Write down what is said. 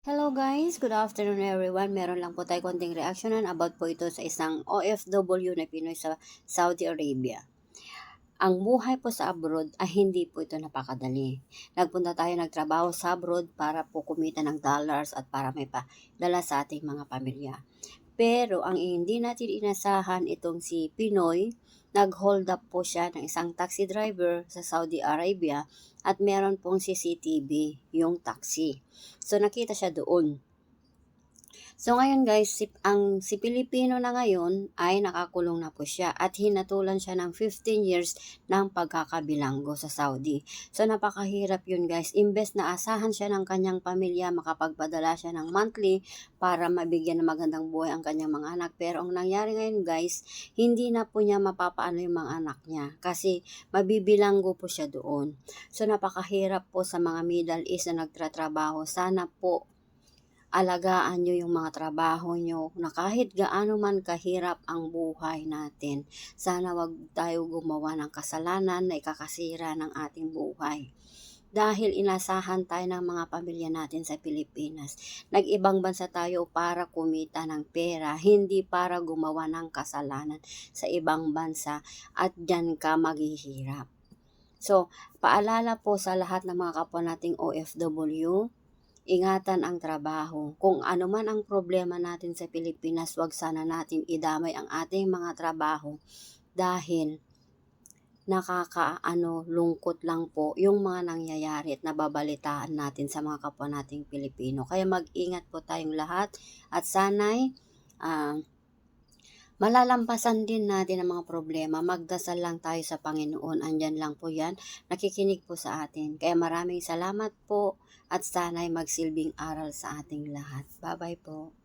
Hello guys, good afternoon everyone. Meron lang po tayo konting reaksyonan about po ito sa isang OFW na Pinoy sa Saudi Arabia. Ang buhay po sa abroad ay hindi po ito napakadali. Nagpunta tayo nagtrabaho sa abroad para po kumita ng dollars at para may pa dala sa ating mga pamilya. Pero ang hindi natin inasahan itong si Pinoy, nag-hold up po siya ng isang taxi driver sa Saudi Arabia at meron pong CCTV yung taxi. So nakita siya doon. So ngayon guys, si, ang si Pilipino na ngayon ay nakakulong na po siya at hinatulan siya ng 15 years ng pagkakabilanggo sa Saudi. So napakahirap yun guys. Imbes na asahan siya ng kanyang pamilya, makapagpadala siya ng monthly para mabigyan ng magandang buhay ang kanyang mga anak. Pero ang nangyari ngayon guys, hindi na po niya mapapaano yung mga anak niya kasi mabibilanggo po siya doon. So napakahirap po sa mga Middle East na nagtratrabaho. Sana po alagaan nyo yung mga trabaho nyo na kahit gaano man kahirap ang buhay natin. Sana wag tayo gumawa ng kasalanan na ikakasira ng ating buhay. Dahil inasahan tayo ng mga pamilya natin sa Pilipinas. Nag-ibang bansa tayo para kumita ng pera, hindi para gumawa ng kasalanan sa ibang bansa at dyan ka maghihirap. So, paalala po sa lahat ng mga kapwa nating OFW, ingatan ang trabaho. Kung ano man ang problema natin sa Pilipinas, wag sana natin idamay ang ating mga trabaho dahil nakakaano lungkot lang po yung mga nangyayari at nababalitaan natin sa mga kapwa nating Pilipino. Kaya mag-ingat po tayong lahat at sanay ah, malalampasan din natin ang mga problema. Magdasal lang tayo sa Panginoon. Andyan lang po yan. Nakikinig po sa atin. Kaya maraming salamat po at sana'y magsilbing aral sa ating lahat. Bye-bye po.